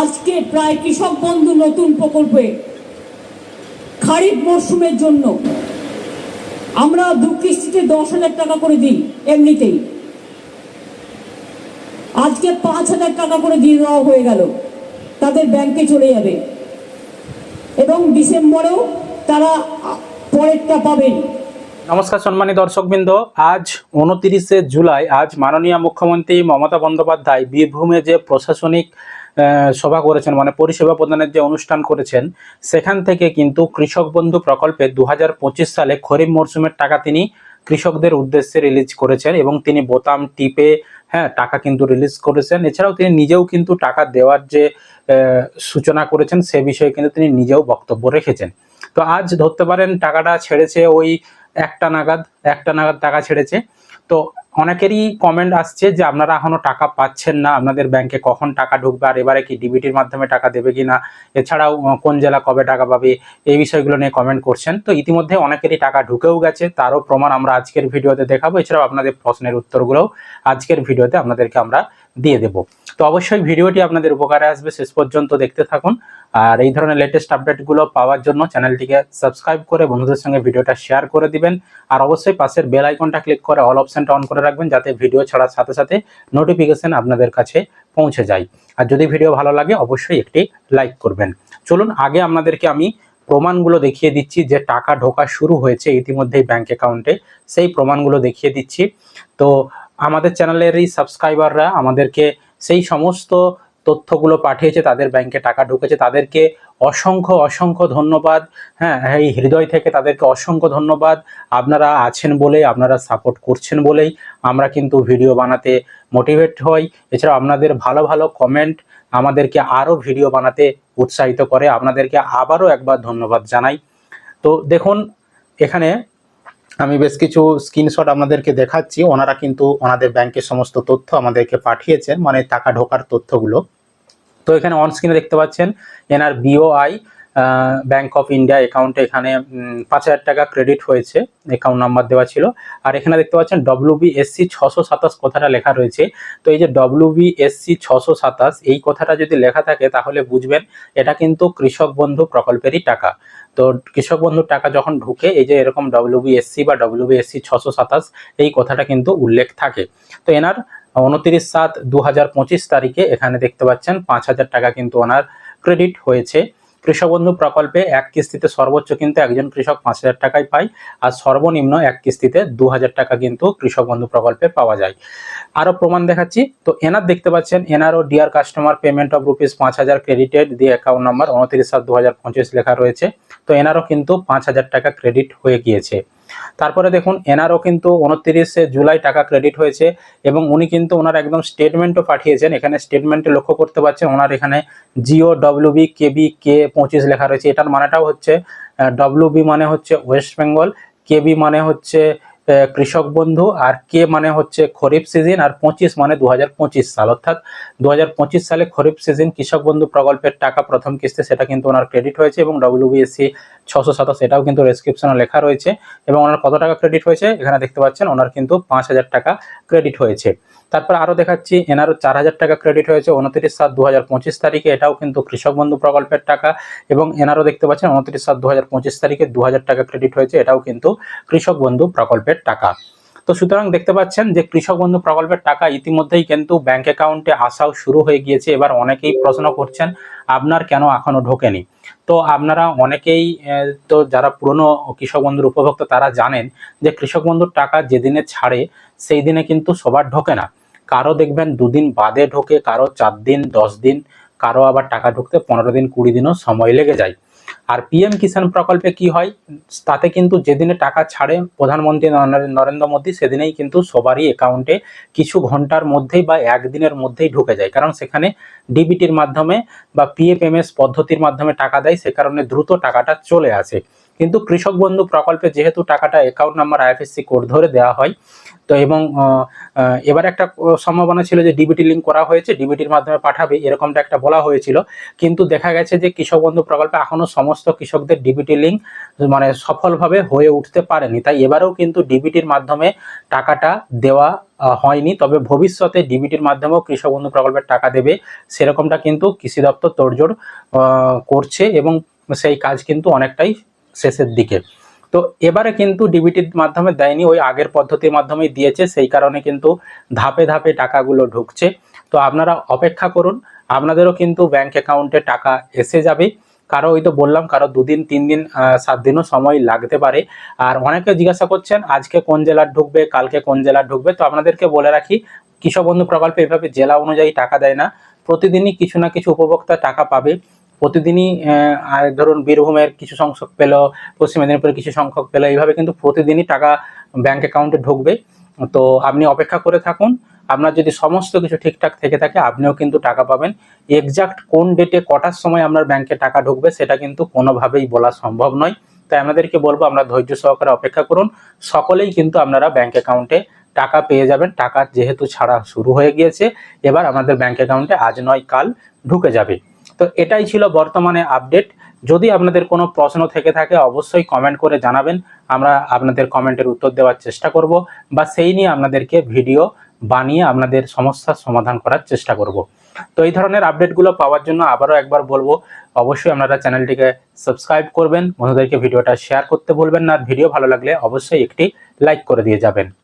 আজকে প্রায় কৃষক বন্ধু নতুন প্রকল্পে খারিফ মরশুমের জন্য আমরা দু কিস্তিতে দশ হাজার টাকা করে দিই এমনিতেই। আজকে পাঁচ হাজার টাকা করে দিয়ে দেওয়া হয়ে গেল। তাদের ব্যাংকে চলে যাবে। এবং ডিসেম্বরেও তারা পরেরটা পাবেন। নমস্কার সম্মানী দর্শকবৃন্দ, আজ উনতিরিশে জুলাই, আজ মাননীয় মুখ্যমন্ত্রী মমতা বন্দ্যোপাধ্যায় বীরভূমে যে প্রশাসনিক সভা করেছেন মানে পরিষেবা প্রদানের যে অনুষ্ঠান করেছেন, সেখান থেকে কিন্তু কৃষক বন্ধু প্রকল্পে দু হাজার পঁচিশ সালে খরিফ মরশুমের টাকা তিনি কৃষকদের উদ্দেশ্যে রিলিজ করেছেন এবং তিনি বোতাম টিপে হ্যাঁ টাকা কিন্তু রিলিজ করেছেন। এছাড়াও তিনি নিজেও কিন্তু টাকা দেওয়ার যে সূচনা করেছেন, সে বিষয়ে কিন্তু তিনি নিজেও বক্তব্য রেখেছেন। তো আজ ধরতে পারেন টাকাটা ছেড়েছে ওই একটা নাগাদ একটা নাগাদ টাকা ছেড়েছে। তো অনেকেরই কমেন্ট আসছে যে আপনারা এখনও টাকা পাচ্ছেন না, আপনাদের ব্যাংকে কখন টাকা ঢুকবে আর এবারে কি ডিবিটির মাধ্যমে টাকা দেবে কি না এছাড়াও কোন জেলা কবে টাকা পাবে? এই বিষয়গুলো নিয়ে কমেন্ট করছেন। তো ইতিমধ্যে অনেকেরই টাকা ঢুকেও গেছে, তারও প্রমাণ আমরা আজকের ভিডিওতে দেখাবো। এছাড়াও আপনাদের প্রশ্নের উত্তরগুলোও আজকের ভিডিওতে আপনাদেরকে আমরা দিয়ে দেব। তো অবশ্যই ভিডিওটি আপনাদের উপকারে আসবে, শেষ পর্যন্ত দেখতে থাকুন। আর এই ধরনের লেটেস্ট আপডেটগুলো পাওয়ার জন্য চ্যানেলটিকে সাবস্ক্রাইব করে বন্ধুদের সঙ্গে ভিডিওটা শেয়ার করে দিবেন। আর অবশ্যই পাশের বেল আইকনটা ক্লিক করে অল অপশনটা অন করে রাখবেন, যাতে ভিডিও ছাড়ার সাথে সাথে নোটিফিকেশন আপনাদের কাছে পৌঁছে যায়। আর যদি ভিডিও ভালো লাগে, অবশ্যই একটি লাইক করবেন। চলুন, আগে আপনাদেরকে আমি প্রমাণগুলো দেখিয়ে দিচ্ছি যে টাকা ঢোকা শুরু হয়েছে ইতিমধ্যেই ব্যাংক অ্যাকাউন্টে সেই প্রমাণগুলো দেখিয়ে দিচ্ছি। তো আমাদের চ্যানেলেরই সাবস্ক্রাইবাররা আমাদেরকে সেই সমস্ত তথ্যগুলো পাঠিয়েছে, তাদের ব্যাংকে টাকা ঢুকেছে, তাদেরকে অসংখ্য অসংখ্য ধন্যবাদ। হ্যাঁ এই হৃদয় থেকে তাদেরকে অসংখ্য ধন্যবাদ। আপনারা আছেন বলেই, আপনারা সাপোর্ট করছেন বলেই আমরা কিন্তু ভিডিও বানাতে মোটিভেট হই। এছাড়াও আপনাদের ভালো ভালো কমেন্ট আমাদেরকে আরও ভিডিও বানাতে উৎসাহিত করে। আপনাদেরকে আবারও একবার ধন্যবাদ জানাই। তো দেখুন, এখানে আমি বেশ কিছু স্ক্রিনশট আপনাদেরকে দেখাচ্ছি। ওনারা কিন্তু ওনাদের ব্যাংকের সমস্ত তথ্য আমাদেরকে পাঠিয়েছেন মানে টাকা ঢোকার তথ্যগুলো। তো এখানে অন স্ক্রিনে দেখতে পাচ্ছেন, এনার বিওআই ব্যাংক অফ ইন্ডিয়া অ্যাকাউন্টে এখানে পাঁচ হাজার টাকা ক্রেডিট হয়েছে অ্যাকাউন্ট নাম্বার দেওয়া ছিল। আর এখানে দেখতে পাচ্ছেন ডব্লিউবিএসসি ছশো সাতাশ কথাটা লেখা রয়েছে। তো এই যে ডব্লিউবিএসসি ছশো সাতাশ, এই কথাটা যদি লেখা থাকে, তাহলে বুঝবেন এটা কিন্তু কৃষক বন্ধু প্রকল্পেরই টাকা। তো কৃষক বন্ধুর টাকা যখন ঢুকে, এই যে এরকম ডব্লিউবিএসসি বা ডব্লিউবিএসসি ছশো সাতাশ, এই কথাটা কিন্তু উল্লেখ থাকে। তো এনার উনত্রিশ সাত দু তারিখে এখানে দেখতে পাচ্ছেন পাঁচ হাজার টাকা কিন্তু ওনার ক্রেডিট হয়েছে। কৃষক বন্ধু প্রকল্পে এক কিস্তিতে সর্বোচ্চ কিন্তু একজন কৃষক পাঁচ হাজার টাকায় পায়, আর সর্বনিম্ন এক কিস্তিতে দু হাজার টাকা কিন্তু কৃষক বন্ধু প্রকল্পে পাওয়া যায়। আরও প্রমাণ দেখাচ্ছি, তো এনার দেখতে পাচ্ছেন এনারও dear customer payment of rupees পাঁচ হাজার ক্রেডিটেড দিয়ে অ্যাকাউন্ট নম্বর উনত্রিশ সাত দু লেখা রয়েছে, তো এনারও কিন্তু পাঁচ হাজার টাকা ক্রেডিট হয়ে গিয়েছে। তারপরে দেখুন এনারও কিন্তু উনত্রিশে জুলাই টাকা ক্রেডিট হয়েছে এবং উনি কিন্তু ওনার একদম স্টেটমেন্টও পাঠিয়েছেন। এখানে স্টেটমেন্টে লক্ষ্য করতে পারছেন, ওনার এখানে জিও ডব্লিউবি কেবি কে পঁচিশ লেখা রয়েছে। এটার মানেটাও হচ্ছে ডব্লিউ বি মানে হচ্ছে ওয়েস্ট বেঙ্গল কেবি মানে হচ্ছে কৃষক বন্ধু, আর কে মানে হচ্ছে খরিফ সিজন আর পঁচিশ মানে দু হাজার পঁচিশ সাল। অর্থাৎ দু হাজার পঁচিশ সালে খরিফ সিজন কৃষক বন্ধু প্রকল্পের টাকা প্রথম কিস্তি সেটা কিন্তু ওনার ক্রেডিট হয়েছে এবং ডব্লিউবিএসসি ছশো সাতাশ, এটাও কিন্তু রেসক্রিপশনে লেখা রয়েছে। এবং ওনার কত টাকা ক্রেডিট হয়েছে? এখানে দেখতে পাচ্ছেন, ওনার কিন্তু পাঁচ হাজার টাকা ক্রেডিট হয়েছে। তারপর আরও দেখাচ্ছি, এনারও চার হাজার টাকা ক্রেডিট হয়েছে উনত্রিশ সাত দু তারিখে, এটাও কিন্তু কৃষক বন্ধু প্রকল্পের টাকা। এবং এনারও দেখতে পাচ্ছেন, উনত্রিশ সাত দু হাজার পঁচিশ তারিখে দু হাজার টাকা ক্রেডিট হয়েছে, এটাও কিন্তু কৃষক বন্ধু প্রকল্পের টাকা। তো সুতরাং দেখতে পাচ্ছেন যে কৃষক বন্ধু প্রকল্পের টাকা ইতিমধ্যেই কিন্তু ব্যাংক অ্যাকাউন্টে আসাও শুরু হয়ে গিয়েছে। এবার অনেকেই প্রশ্ন করছেন, আপনার কেন এখনও ঢোকেনি? তো আপনারা অনেকেই তো যারা পুরনো কৃষক বন্ধুর উপভোক্তা তারা জানেন যে কৃষক বন্ধুর টাকা যেদিনে ছাড়ে, সেই দিনে কিন্তু সবার ঢোকে না। কারও দেখবেন দুদিন বাদে ঢোকে, কারও চার দিন, দশ দিন, কারও আবার টাকা ঢুকতে পনেরো দিন, কুড়ি দিনও সময় লেগে যায়। আর পিএম কিষাণ প্রকল্পে কি হয়? তাতে কিন্তু যেদিনে টাকা ছাড়ে প্রধানমন্ত্রী নরেন্দ্র- মোদী, সেদিনেই কিন্তু সবারই অ্যাকাউন্টে কিছু ঘণ্টার মধ্যেই বা একদিনের মধ্যেই ঢুকে যায়। কারণ সেখানে ডিবিটির মাধ্যমে বা পিএফএমএস পদ্ধতির মাধ্যমে টাকা দেয়, সে কারণে দ্রুত টাকাটা চলে আসে। কিন্তু কৃষক বন্ধু প্রকল্পে যেহেতু টাকাটা অ্যাকাউন্ট নাম্বার আইএফএসসি কোড ধরে দেওয়া হয়, তো এবং এবার একটা সম্ভাবনা ছিল যে ডিবিটি লিঙ্ক করা হয়েছে ডিবিটির মাধ্যমে পাঠাবে, এরকমটা একটা বলা হয়েছিল। কিন্তু দেখা গেছে যে কৃষক বন্ধু প্রকল্পে এখনও সমস্ত কৃষকদের ডিবিটি লিঙ্ক মানে সফলভাবে হয়ে উঠতে পারেনি। তাই এবারেও কিন্তু ডিবিটির মাধ্যমে টাকাটা দেওয়া হয়নি। তবে ভবিষ্যতে ডিবিটির মাধ্যমেও কৃষক বন্ধু প্রকল্পের টাকা দেবে, সেরকমটা কিন্তু কৃষি দপ্তর তোড়জোড় করছে এবং সেই কাজ কিন্তু অনেকটাই শেষের দিকে। তো এবারে কিন্তু ডিবিটির মাধ্যমে দেয়নি, ওই আগের পদ্ধতির মাধ্যমেই দিয়েছে, সেই কারণে কিন্তু ধাপে ধাপে টাকাগুলো ঢুকছে। তো আপনারা অপেক্ষা করুন, আপনাদেরও কিন্তু ব্যাংক অ্যাকাউন্টে টাকা এসে যাবে। কারও, ওই তো বললাম, কারও দুদিন, তিন দিন সাত দিনও সময় লাগতে পারে। আর অনেকে জিজ্ঞাসা করছেন, আজকে কোন জেলার ঢুকবে, কালকে কোন জেলার ঢুকবে? তো আপনাদেরকে বলে রাখি, কৃষক বন্ধু প্রকল্পে এভাবে জেলা অনুযায়ী টাকা দেয় না। প্রতিদিনই কিছু না কিছু উপভোক্তা টাকা পাবে। প্রতিদিনই ধরুন বীরভূমের কিছু সংখ্যক পেল, পশ্চিম মেদিনীপুরের কিছু সংখ্যক পেল, এইভাবে কিন্তু প্রতিদিনই টাকা ব্যাংক অ্যাকাউন্টে ঢুকবে। তো আপনি অপেক্ষা করে থাকুন, আপনার যদি সমস্ত কিছু ঠিকঠাক থেকে থাকে, আপনিও কিন্তু টাকা পাবেন। এক্সাক্ট কোন ডেটে কটার সময় আপনার ব্যাংকে টাকা ঢুকবে, সেটা কিন্তু কোনোভাবেই বলা সম্ভব নয়। তাই আমাদেরকে বলব, আমরা ধৈর্য সহকারে অপেক্ষা করুন। সকলেই কিন্তু আপনারা ব্যাংক অ্যাকাউন্টে টাকা পেয়ে যাবেন। টাকা যেহেতু ছাড়া শুরু হয়ে গিয়েছে, এবার আমাদের ব্যাংক অ্যাকাউন্টে আজ নয়, কাল ঢুকে যাবে। তো এটাই ছিল বর্তমানে আপডেট যদি আপনাদের কোনো প্রশ্ন থেকে থাকে, অবশ্যই কমেন্ট করে জানাবেন। আমরা আপনাদের কমেন্টের উত্তর দেওয়ার চেষ্টা করব বা সেই নিয়ে আপনাদেরকে ভিডিও বানিয়ে আপনাদের সমস্যার সমাধান করার চেষ্টা করব। তো এই ধরনের আপডেটগুলো পাওয়ার জন্য আবারও একবার বলব, অবশ্যই আপনারা চ্যানেলটিকে সাবস্ক্রাইব করবেন। বন্ধুদেরকে ভিডিওটা শেয়ার করতে ভুলবেন না। আর ভিডিও ভালো লাগলে অবশ্যই একটি লাইক করে দিয়ে যাবেন।